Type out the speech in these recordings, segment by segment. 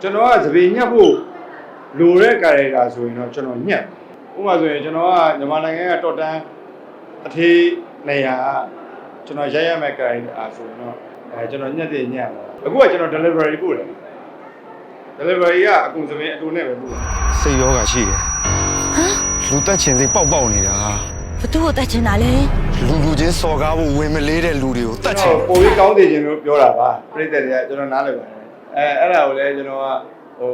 ကျွန်တော်ကသပေညက်ဖို့လိုတဲ့ကာရိုက်တာဆိုရင်တော့ကျွန်တော်ညက်ဥပမာဆိုရင်ကျွန်တော်ကမြန်မာနိုင်ငံကတော်တန်းအထေးနေရာကကျွန်တော်ရိုက်ရမယ့်ကာရိုက်တာဆိုရင်တော့အဲကျွန်တော်ညက်တဲ့ညက်ပါအခုကကျွန်တော် delivery ပို့တယ် delivery ကအကုန်စပင်းအတူနဲ့ပဲပို့တယ်စိတ်ရောဂါရှိတယ်ဟမ်လူတက်ချင်စိတ်ပေါက်ပေါက်နေတာဘသူ့ကိုတတ်ချင်တာလဲလူလူချင်းစော်ကားဖို့ဝင်မလေးတဲ့လူတွေကိုတတ်ချကျွန်င်တော်ပိုပြီးကောင်းသေးခြင်းလို့ပြောတာပါပြိတ္တတွေကကျွန်တော်နားလည်ပါတယ် အဲအဲ့ဒါကိုလည်းကျွန်တော်ကဟို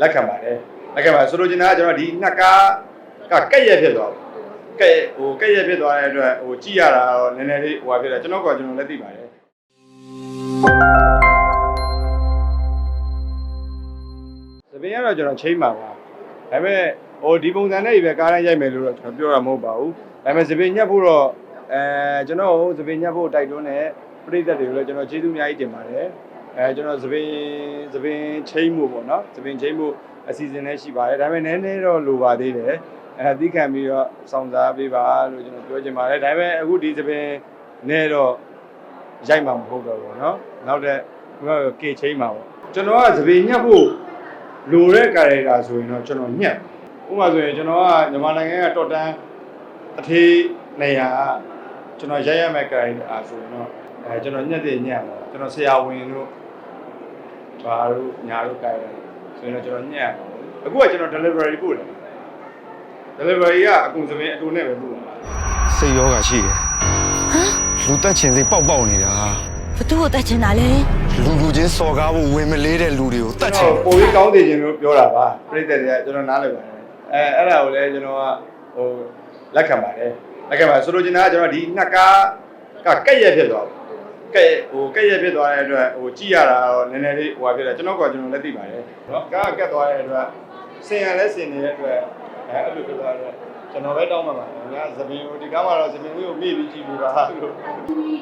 လက်ခံပါတယ်လက်ခံပါဆိုလိုချင်တာကကျွန်တော်ဒီနှစ်ကားကကက်ရက်ဖြစ်သွားတယ်ကက်ဟိုကက်ရက်ဖြစ်သွားတဲ့အတွက်ဟိုကြည့်ရတာတော့နည်းနည်းလေးဟိုဟာဖြစ်တယ်ကျွန်တော်ကကျွန်တော်လည်းသိပါတယ်သပင်းကတော့ကျွန်တော်ချိန်ပါပါဒါပေမဲ့ဟိုဒီပုံစံနဲ့ပဲကားတိုင်းရိုက်မယ်လို့တော့ကျွန်တော်ပြောတာမဟုတ်ပါဘူးဒါပေမဲ့သပင်းညက်ဖို့တော့အဲကျွန်တော်ဟိုသပင်းညက်ဖို့တိုက်တွန်းတဲ့ပြိတ္တတွေကိုလည်းကျွန်တော်ကျေးဇူးအများကြီးတင်ပါတယ် အဲကျွန်တော်သပင်းသပင်းချိန်မှုပေါ့နော်သပင်းချိန်မှုအစီအစဉ်လည်းရှိပါတယ်ဒါပေမဲ့နည်းနည်းတော့လိုပါသေးတယ်အဲသိခံပြီးတော့စောင့်စားပေးပါလို့ကျွန်တော်ပြောချင်ပါတယ်ဒါပေမဲ့အခုဒီသပင်းနဲ့တော့ ရိုက်မှာမဟုတ်တော့ဘူးเนาะနောက်တဲ့ကေချင်းမှာပေါ့ကျွန်တော်ကသပေညက်ဖို့လိုတဲ့ကာရိုက်တာဆိုရင်တော့ကျွန်တော်ညက်ဥပမာဆိုရင်ကျွန်တော်ကမြန်မာနိုင်ငံကတော်တန်းအထေးနေရာကကျွန်တော်ရိုက်ရမယ့်ကာရိုက်တာဆိုရင်တော့အဲကျွန်တော်ညက်တဲ့ညက်ပေါ့ကျွန်တော်ဆရာဝန်တို့ ဘာတို့ညာတို့ကာရိုက်ဆိုရင်တော့ကျွန်တော်ညက်ပါဘူးအခုကကျွန်တော် delivery ပို့တယ် delivery ကအကုန်စပင်းအတူနဲ့ပဲပို့တယ်စိတ်ရောဂါရှိတယ်ဟမ်လူတက်ချင်စိတ်ပေါက်ပေါက်နေတာဘသူ့ကိုတတ်ချင်တာလဲလူလူချင်းစော်ကားဖို့ဝင်မလေးတဲ့လူတွေကိုတတ်ချကျွန်င်တော်ပိုပြီးကောင်းသေးခြင်းလို့ပြောတာပါပြိတ္တတွေကကျွန်တော်နားလည်ပါတယ်အဲအဲ့ဒါကိုလည်းကျွန်တော်ကဟိုလက်ခံပါတယ်လက်ခံပါဆိုလိုချင်တာကကျွန်တော်ဒီနှစ်ကားကကက်ရက်ဖြစ်သွားတယ် ကက်ဟိုကက်ရက်ဖြစ်သွားတဲ့အတွက်ဟိုကြည့်ရတာတော့နည်းနည်းလေးဟိုဟာဖြစ်တယ်ကျွန်တော်ကကျွန်တော်လည်းသိပါတယ်နော်ကားကကက်သွားတဲ့အတွက်စင်ရလဲစင်နေတဲ့အတွက်အဲအဲ့လိုဖြစ်သွားတဲ့ကျွန်တော်ပဲတောင်းပါပါငါသပင်ကိုဒီကားမှာတော့သပင်လေးကိုမေ့ပြီးကြည့်လို့ပါလို့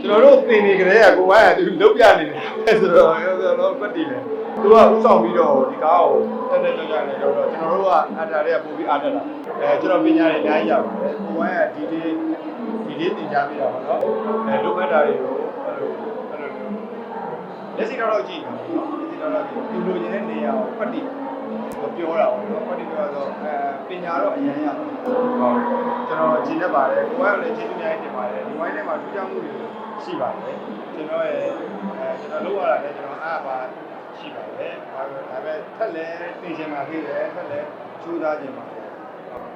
ကျွန်တော်တို့သင်နေကြတဲ့ကကိုဝိုင်းကသူလုတ်ပြနေတယ်ဆိုတော့ကျွန်တော်ပတ်တည်တယ်သူကဥဆောင်ပြီးတော့ဒီကားကိုတက်တက်ကြွကြွနေတော့ကျွန်တော်တို့ကအတားတွေကပို့ပြီးအားတက်တာအဲကျွန်တော်ပညာတွေအများကြီးရပါတယ်ကိုဝိုင်းကဒီလေးဒီလေးသင်ကြားပေးတာပါနော်အဲလုတ်ဖက်တာတွေကိုအဲ့လိုအဲ့လို လက်စီတော့ကြည့်နော်လက်စီတော့ကြည့်သူလိုချင်တဲ့နေရာကိုပတ်တည်ပြောတာပေါ့နော်ပတ်တည်ပြောတော့အဲပညာတော့အရင်ရပါတယ်ဟုတ်ကျွန်တော်ဂျင်းနေပါတယ်ကိုဝိုင်းကလည်းကျေးဇူးများတင်ပါတယ်ဒီဝိုင်းထဲမှာထူးခြားမှုတွေရှိပါတယ်ကျွန်တော်ရဲ့အဲကျွန်တော်လုပ်ရတာလည်းကျွန်တော်အားပါရှိပါတယ်ဒါပေမဲ့ထက်လည်းသိချင်မှသိတယ်ထက်လည်းကြိုးစားချင်ပါတယ်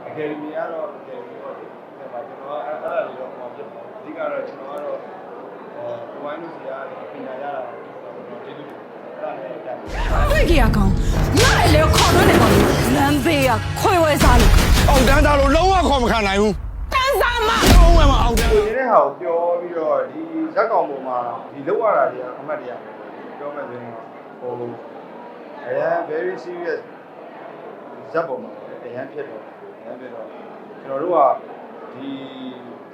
အကယ်ဒမီကတော့အကယ်ဒမီတော့ဒီမှာကျွန်တော်အဲ့အဲ့ဒါလေးတော့ဟောဖြစ်တယ်အဓိကတော့ကျွန်တော်ကတော့အဲ ဝိုင်းလို့စီရတယ်ပညာရတာကျွန်တော်ကျေးဇူးတင်ပါတယ်အဲ့ဒါနဲ့တက်တွေ့ကြရကောင်ငါလည်းလေခေါ်တော့နေပါလို့လမ်းဘေးကခွဲဝဲစားလို့အောက်တန်းသားလို့လုံးဝခေါ်မခံနိုင်ဘူးတန်းစားမလုံးဝမအောက်တန်းကိုနေတဲ့ဟာကိုပြောပြီးတော့ဒီဇက်ကောင်ပေါ်မှာဒီလောက်ရတာတွေကအမှတ်တရပြောမယ်ဆိုရင်ဟိုအရင် very serious ဇက်ပေါ်မှာအရင်ဖြစ်တော့အရင်ဖြစ်တော့ကျွန်တော်တို့ကဒီ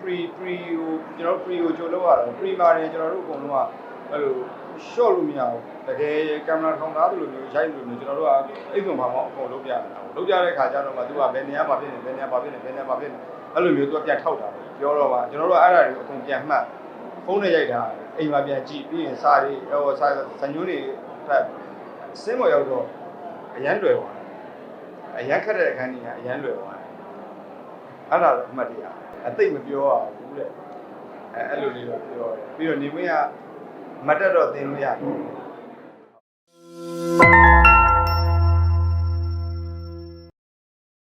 pre pre ကိုကျွန်တော် pre ကိုကြိုလောက်ရတာ pre မှာနေကျွန်တော်တို့အကုန်လုံးကအဲ့လို short လို့မရဘူးတကယ်ကင်မရာထောင်သားလိုမျိုးရိုက်လို့မျိုးကျွန်တော်တို့ကအိတ်ဆုံးဘာမှအကုန်လုပ်ပြရတာလုပ်ပြတဲ့ခါကျတော့မှသူကဘယ်နေရာမှာဖြစ်နေဘယ်နေရာမှာဖြစ်နေဘယ်နေရာမှာဖြစ်နေအဲ့လိုမျိုးသူကပြန်ထောက်တာပြောတော့မှကျွန်တော်တို့ကအဲ့ဒါတွေကိုအကုန်ပြန်မှတ်ဖုန်းနဲ့ရိုက်တာအိမ်မှာပြန်ကြည့်ပြီးရင်စာတွေဟိုစာစံညွှန်းတွေဖတ်စင်းပေါ်ရောက်တော့အရန်လွယ်သွားတယ်အရန်ခက်တဲ့အခန်းကြီးကအရန်လွယ်သွားတယ် အဲ့ဒါတော့အမှတ်တရအသိမပြောရဘူးတဲ့အဲအဲ့လိုလေးတော့ပြောတယ်ပြီးတော့နေမင်းကမတက်တော့သင်လို့ရတယ်